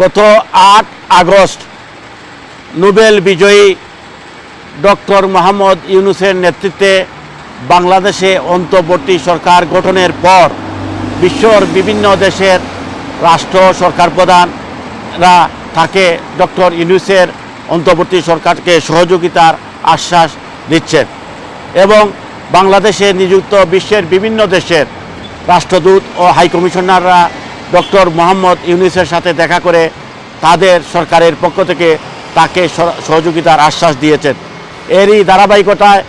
গত আট August Nobel বিজয়ী ডক্টর মোহাম্মদ ইউনুসের নেতৃত্বে বাংলাদেশে অন্তর্বর্তী সরকার গঠনের পর বিশ্বর বিভিন্ন দেশের রাষ্ট্র সরকার প্রধানরা তাকে ডক্টর ইউনুসের অন্তর্বর্তী সরকারকে সহযোগিতার আশ্বাস দিচ্ছেন এবং বাংলাদেশে নিযুক্ত বিশ্বের বিভিন্ন দেশের রাষ্ট্রদূত ও হাইকমিশনাররা ডক্টর মোহাম্মদ ইউনুসের সাথে দেখা করে তাদের সরকারের পক্ষ থেকে তাকে সহ- সহযোগিতার আশ্বাস দিয়েছেন। এরই ধারাবাহিকতায়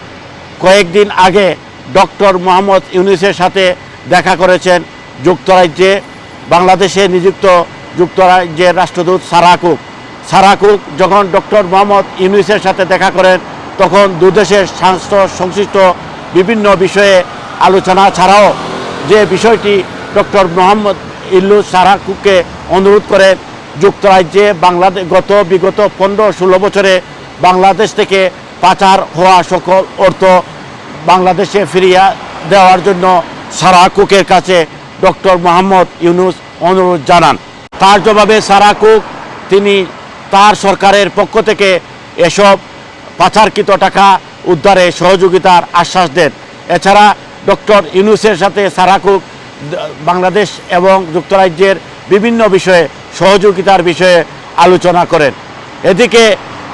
কয়েকদিন আগে ডক্টর মোহাম্মদ ইউনুসের সাথে দেখা করেছেন যুক্তরাজ্যে বাংলাদেশে নিযুক্ত যুক্তরাজ্যের রাষ্ট্রদূত সারাকুক সারাকুক যখন ডক্টর মোহাম্মদ ইউনুসের সাথে দেখা করেন, তখন দুদেশের স্বাস্থ্য সংশ্লিষ্ট বিভিন্ন বিষয়ে আলোচনা ছাড়াও যে বিষয়টি ডক্টর মোহাম্মদ ইল্লুস সারাকুককে অনুরোধ করে যুক্তরাজ্যে বাংলাদেশ গত, বিগত পনেরো ষোলো বছরে বাংলাদেশ থেকে পাচার হওয়া সকল অর্থ বাংলাদেশে ফিরিয়ে দেওয়ার জন্য সারা কুকের কাছে ডক্টর মোহাম্মদ ইউনুস অনুরোধ জানান। তার জবাবে সারা কুক তিনি তার সরকারের পক্ষ থেকে এসব পাচারকৃত টাকা উদ্ধারে সহযোগিতার আশ্বাস দেন। এছাড়া ডক্টর ইউনুসের সাথে সারা কুক বাংলাদেশ এবং যুক্তরাজ্যের বিভিন্ন বিষয়ে, সহযোগিতার বিষয়ে আলোচনা করেন। এদিকে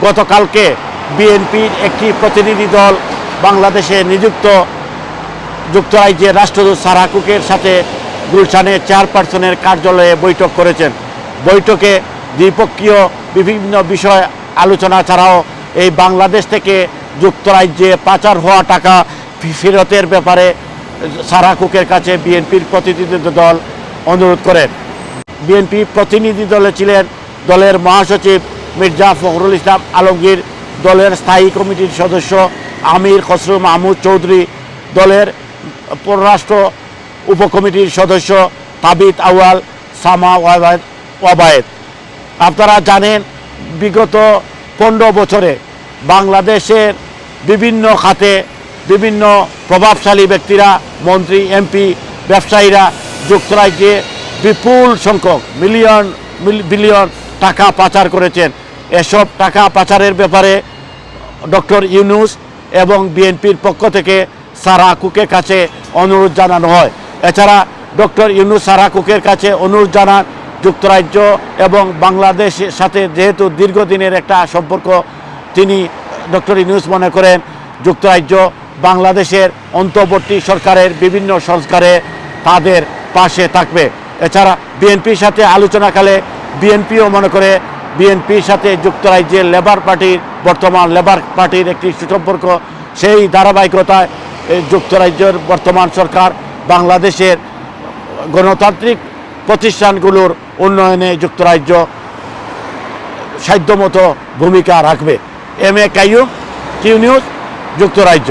গতকালকে বিএনপির একটি প্রতিনিধি দল বাংলাদেশে নিযুক্ত যুক্তরাজ্যের রাষ্ট্রদূত সারাকুকের সাথে গুলশানে চেয়ারপারসনের কার্যালয়ে বৈঠক করেছেন। বৈঠকে দ্বিপক্ষীয় বিভিন্ন বিষয় আলোচনা ছাড়াও এই বাংলাদেশ থেকে যুক্তরাজ্যে পাচার হওয়া টাকা ফেরতের ব্যাপারে সারাকুকের কাছে বিএনপির প্রতিনিধি দল অনুরোধ করেন বিএনপি প্রতিনিধি দলে ছিলেন দলের মহাসচিব মির্জা ফখরুল ইসলাম আলমগীর, দলের স্থায়ী কমিটির সদস্য আমির খসরু মাহমুদ চৌধুরী, দলের পররাষ্ট্র উপকমিটির সদস্য তাবিত আউয়াল সামা ওয়াবায়েদ আপনারা জানেন, বিগত পনেরো বছরে বাংলাদেশের বিভিন্ন খাতে বিভিন্ন প্রভাবশালী ব্যক্তিরা, মন্ত্রী, এমপি, ব্যবসায়ীরা যুক্তরাজ্যে বিপুল সংখ্যক মিলিয়ন বিলিয়ন টাকা পাচার করেছেন। এসব টাকা পাচারের ব্যাপারে ডক্টর ইউনুস এবং বিএনপির পক্ষ থেকে সারা কুকের কাছে অনুরোধ জানানো হয়। এছাড়া ডক্টর ইউনুস সারা কুকের কাছে অনুরোধ জানান, যুক্তরাজ্য এবং বাংলাদেশের সাথে যেহেতু দীর্ঘদিনের একটা সম্পর্ক, তিনি ডক্টর ইউনুস মনে করেন, যুক্তরাজ্য বাংলাদেশের অন্তর্বর্তী সরকারের বিভিন্ন সংস্কারে তাদের পাশে থাকবে। এছাড়া বিএনপির সাথে আলোচনাকালে বিএনপিও মনে করে বিএনপির সাথে যুক্তরাজ্যের লেবার পার্টির, বর্তমান লেবার পার্টির একটি সুসম্পর্ক, সেই ধারাবাহিকতায় যুক্তরাজ্যের বর্তমান সরকার বাংলাদেশের গণতান্ত্রিক প্রতিষ্ঠানগুলোর উন্নয়নে যুক্তরাজ্য সাধ্যমতো ভূমিকা রাখবে। M A Kaium, Q news, যুক্তরাজ্য।